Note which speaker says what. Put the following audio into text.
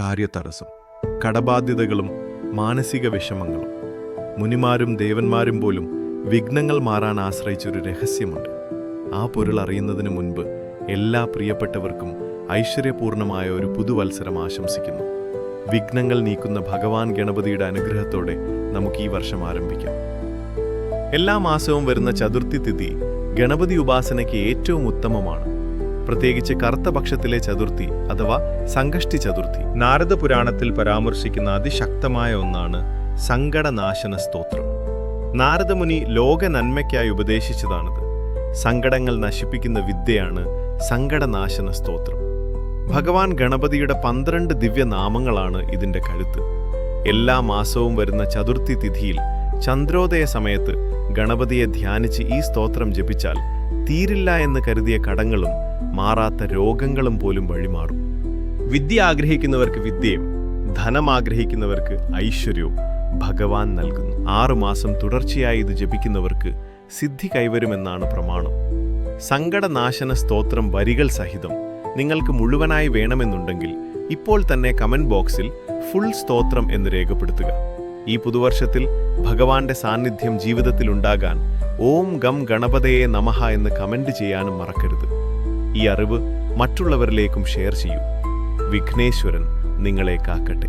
Speaker 1: കാര്യതടസ്സം കടബാധ്യതകളും മാനസിക വിഷമങ്ങളും. മുനിമാരും ദേവന്മാരും പോലും വിഘ്നങ്ങൾ മാറാൻ ആശ്രയിച്ചൊരു രഹസ്യമുണ്ട്. ആ പൊരുൾ അറിയുന്നതിന് മുൻപ് എല്ലാ പ്രിയപ്പെട്ടവർക്കും ഐശ്വര്യപൂർണമായ ഒരു പുതുവത്സരം ആശംസിക്കുന്നു. വിഘ്നങ്ങൾ നീക്കുന്ന ഭഗവാൻ ഗണപതിയുടെ അനുഗ്രഹത്തോടെ നമുക്ക് ഈ വർഷം ആരംഭിക്കാം. എല്ലാ മാസവും വരുന്ന ചതുർത്ഥി തിഥി ഗണപതി ഉപാസനയ്ക്ക് ഏറ്റവും ഉത്തമമാണ്. പ്രത്യേകിച്ച് കറുത്ത പക്ഷത്തിലെ ചതുർത്ഥി അഥവാ സംകഷ്ടി ചതുർത്ഥി. നാരദ പുരാണത്തിൽ പരാമർശിക്കുന്ന അതിശക്തമായ ഒന്നാണ് സങ്കടനാശന സ്തോത്രം. നാരദമുനി ലോക നന്മയ്ക്കായി ഉപദേശിച്ചതാണിത്. സങ്കടങ്ങൾ നശിപ്പിക്കുന്ന വിദ്യയാണ് സങ്കടനാശന സ്തോത്രം. ഭഗവാൻ ഗണപതിയുടെ പന്ത്രണ്ട് ദിവ്യനാമങ്ങളാണ് ഇതിന്റെ കഴുത്ത്. എല്ലാ മാസവും വരുന്ന ചതുർത്ഥി തിഥിയിൽ ചന്ദ്രോദയ സമയത്ത് ഗണപതിയെ ധ്യാനിച്ച് ഈ സ്തോത്രം ജപിച്ചാൽ തീരില്ല എന്ന് കരുതിയ കടങ്ങളും മാറാത്ത രോഗങ്ങളും പോലും വഴിമാറും. വിദ്യ ആഗ്രഹിക്കുന്നവർക്ക് വിദ്യയും ധനം ആഗ്രഹിക്കുന്നവർക്ക് ഐശ്വര്യവും ഭഗവാൻ നൽകുന്നു. ആറുമാസം തുടർച്ചയായി ഇത് ജപിക്കുന്നവർക്ക് സിദ്ധി കൈവരുമെന്നാണ് പ്രമാണം. സങ്കടനാശന സ്തോത്രം വരികൾ സഹിതം നിങ്ങൾക്ക് മുഴുവനായി വേണമെന്നുണ്ടെങ്കിൽ ഇപ്പോൾ തന്നെ കമന്റ് ബോക്സിൽ ഫുൾ സ്തോത്രം എന്ന് രേഖപ്പെടുത്തുക. ഈ പുതുവർഷത്തിൽ ഭഗവാന്റെ സാന്നിധ്യം ജീവിതത്തിൽ ഉണ്ടാകാൻ ഓം ഗം ഗണപതയെ നമഹ എന്ന് കമന്റ് ചെയ്യാനും മറക്കരുത്. ഈ അറിവ് മറ്റുള്ളവരിലേക്കും ഷെയർ ചെയ്യൂ. വിഘ്നേശ്വരൻ നിങ്ങളെ കാക്കട്ടെ.